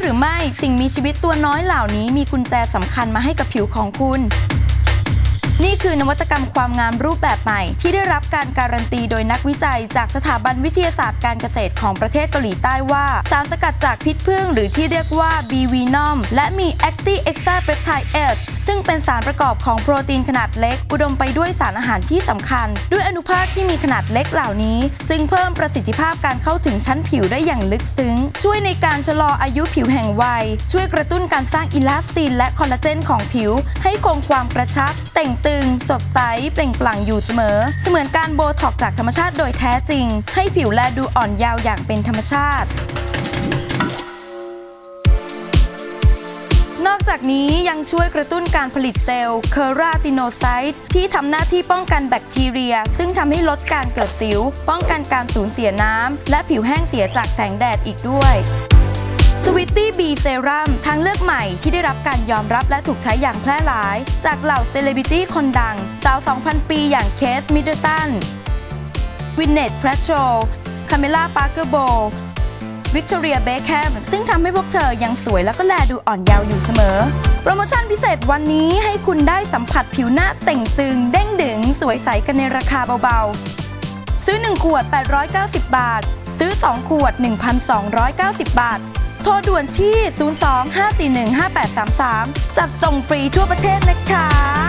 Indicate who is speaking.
Speaker 1: หรือไม่สิ่งมีชีวิตตัวน้อยเหล่านี้มีกุญแจสำคัญมาให้กับผิวของคุณ นี่คือนวัตกรรมความงามรูปแบบใหม่ ที่ได้รับการการันตีโดยนักวิจัย จากสถาบันวิทยาศาสตร์การเกษตรของประเทศเกาหลีใต้ว่า สารสกัดจากพิษผึ้งหรือที่เรียกว่า b v n o m และมี Acti e x a p e p t i d e H เป็นสารประกอบของโปรตีนขนาดเล็ก อุดมไปด้วยสารอาหารที่สำคัญ ด้วยอนุภาคที่มีขนาดเล็กเหล่านี้ จึงเพิ่มประสิทธิภาพการเข้าถึงชั้นผิวได้อย่างลึกซึ้ง ช่วยในการชะลออายุผิวแห่งวัย ช่วยกระตุ้นการสร้างอิลาสติน และคอลลาเจนของผิว ให้คงความกระชับ แต่งตึง สดใส เปล่งปลั่งอยู่เสมอ เสมือนการโบท็อกจากธรรมชาติโดยแท้จริง ให้ผิวแลดูอ่อนเยาว์อย่างเป็นธรรมชาติ อกจากนี้ยังช่วยกระตุ้นการผลิตเซลล์เคอราติโนไซต์ที่ทำหน้าที่ป้องกันแบคทีเรีย ซึ่งทำให้ลดการเกิดสิว ป้องกันการสูญเสียน้ำ และผิวแห้งเสียจากแสงแดดอีกด้วยสวิตตี้บีเซรั่มทางเลือกใหม่ที่ได้รับการยอมรับและถูกใช้อย่างแพร่หลาย จากเหล่าเซเลบริตี้คนดัง สาว 2,000 ปีอย่างเคสมิดเดิลตันวินเนตแพรโชคาเมล่าปาร์เกอร์โบ วิกตอเรียเบคแฮมซึ่งทำให้พวกเธอยังสวยแล้วก็แลดูอ่อนเยาว์อยู่เสมอ โปรโมชั่นพิเศษวันนี้ให้คุณได้สัมผัสผิวหน้าเต่งตึง เด้งดึง สวยใสกันในราคาเบาๆ ซื้อ 1 ขวด 890 บาท ซื้อ 2 ขวด 1,290 บาท โทรด่วนที่ 02-541-5833 จัดส่งฟรีทั่วประเทศนะคะ